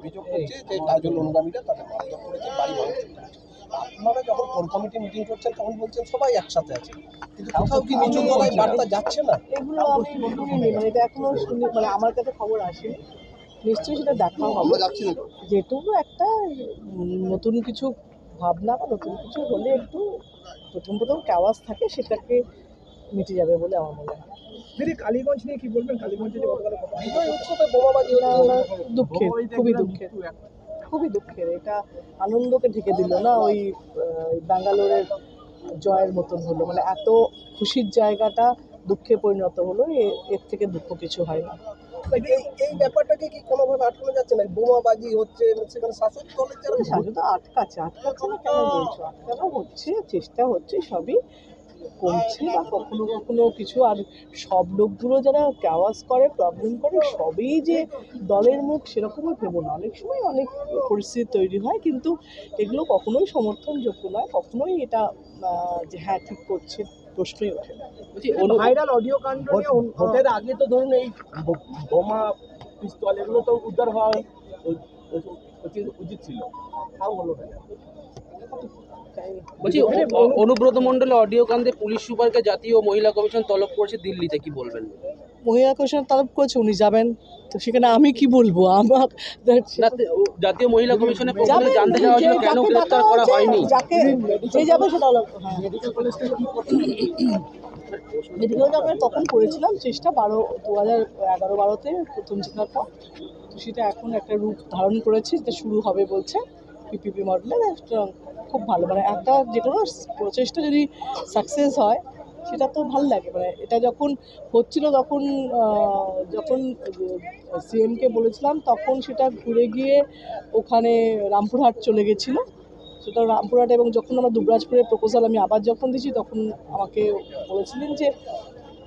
অভিযোগ করছে যে কাজল অনুগামীরা তাদের মারধর করেছে বাড়ি ভাঙচুর করেছে। আপনারা যখন কোর কমিটি মিটিং করছেন তখন বলছেন সবাই একসাথে আছে। কিন্তু কোথাও কি নিচু গলায় বার্তা যাচ্ছে না? এগুলো আমি শুনিনি মানে এটা এখনও শুনি মানে আমার কাছে খবর আসেনি নিশ্চয়ই সেটা দেখা হবে। যাচ্ছি যেটুকু একটা নতুন কিছু ভাবনা বা নতুন কিছু হলে একটু প্রথম প্রথম ক্যাওয়াজ থাকে সেটাকে মিটে যাবে বলে আমার মনে হয়। দিদি কালীগঞ্জ নিয়ে কি বলবেন? কালীগঞ্জে যে উৎসবে বোমাবাজি দুঃখের খুবই দুঃখের খুবই দুঃখের। এটা আনন্দকে ঢেকে দিল না ওই ব্যাঙ্গালোরের জয়ের মতন হলো। মানে এত খুশির জায়গাটা দুঃখে পরিণত হলো এর থেকে দুঃখ কিছু হয় না। এই এই ব্যাপারটাকে কি কোনোভাবে আটকানো যাচ্ছে না? বোমাবাজি হচ্ছে সেখানে শাসক দলের যারা তো আটকাচ্ছে আটকাচ্ছে না কেন বলছো? আটকানো হচ্ছে চেষ্টা হচ্ছে সবই। কমছে বা কখনো কখনো কিছু আর সব লোকগুলো যারা ক্যাওয়াজ করে প্রবলেম করে সবই যে দলের মুখ সেরকমও ভেবো না। অনেক সময় অনেক পরিস্থিতি তৈরি হয় কিন্তু এগুলো কখনোই সমর্থনযোগ্য নয় কখনোই এটা যে হ্যাঁ ঠিক করছে প্রশ্নই ওঠে না। ভাইরাল অডিও কাণ্ড ভোটের আগে তো ধরুন এই বোমা পিস্তল এগুলো তো উদ্ধার হওয়া উচিত ছিল। তাও হলো না। বলছি অনুব্রত মণ্ডলের অডিও কান্দে পুলিশ সুপারকে জাতীয় মহিলা কমিশন তলব করেছে দিল্লিতে কি বলবেন? মহিলা কমিশন তলব করেছে উনি যাবেন। তো সেখানে আমি কি বলব? আমার জাতীয় মহিলা কমিশনের পক্ষ জানতে চাওয়া যে হয়েছিল কেন গ্রেফতার করা হয়নি? যাকে যে যাবে সেটা হ্যাঁ মেডিকেল আমরা তখন করেছিলাম চেষ্টা বারো দু হাজার এগারো বারোতে প্রথম জেতার পর। তো সেটা এখন একটা রূপ ধারণ করেছে যেটা শুরু হবে বলছে। পিপিপি একটা খুব ভালো মানে একটা যে কোনো প্রচেষ্টা যদি সাকসেস হয়, সেটা তো ভালো লাগে। মানে এটা যখন হচ্ছিল তখন যখন সিএমকে বলেছিলাম, তখন সেটা ঘুরে গিয়ে ওখানে রামপুরহাট চলে গেছিল। সেটা রামপুরহাট এবং যখন আমরা দুবরাজপুরের প্রপোজাল আমি আবার যখন দিয়েছি, তখন আমাকে বলেছিলেন যে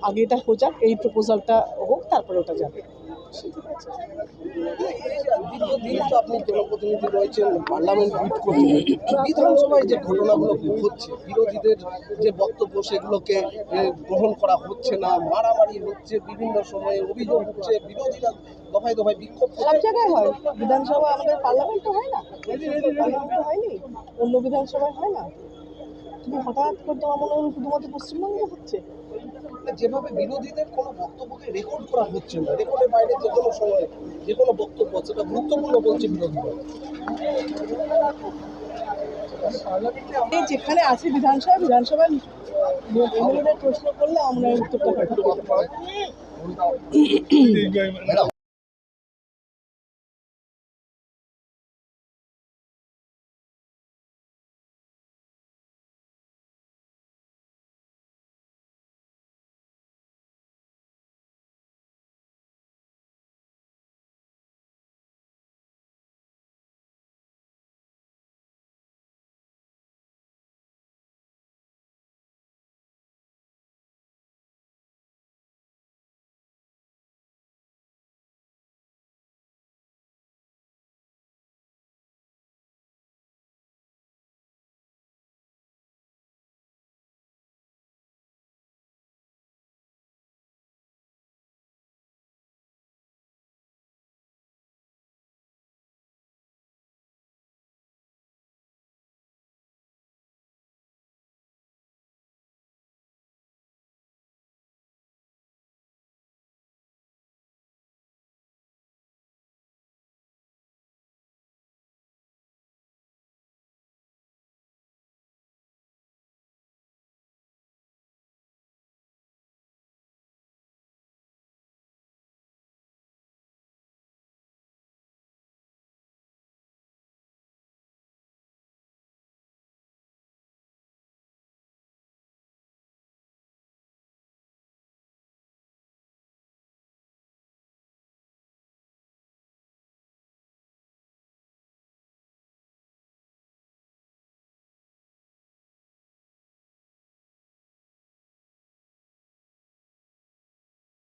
আগে এটা হো যাক এই প্রপোজালটা হোক তারপরে ওটা যাবে। দীর্ঘদিন তো আপনি জনপ্রতিনিধি রয়েছেন পার্লামেন্ট লিড করছেন। বিধানসভায় যে ঘটনাগুলো হচ্ছে বিরোধীদের যে বক্তব্য সেগুলোকে গ্রহণ করা হচ্ছে না মারামারি হচ্ছে বিভিন্ন সময়ে অভিযোগ হচ্ছে বিরোধীরা দফায় দফায় বিক্ষোভ সব জায়গায় হয়। বিধানসভা আমাদের পার্লামেন্টে হয় না। পার্লামেন্টে হয়নি। অন্য বিধানসভায় হয় না। তুমি হঠাৎ করে তোমার মনে হলো শুধুমাত্র পশ্চিমবঙ্গে হচ্ছে। যেভাবে বিরোধীদের কোনো বক্তব্যকে রেকর্ড করা হচ্ছে না রেকর্ডের বাইরে যে কোনো সময় যে কোনো বক্তব্য সেটা গুরুত্বপূর্ণ বলছে বিরোধীরা যেখানে আছে বিধানসভা বিধানসভার প্রশ্ন করলে আমরা উত্তরটা।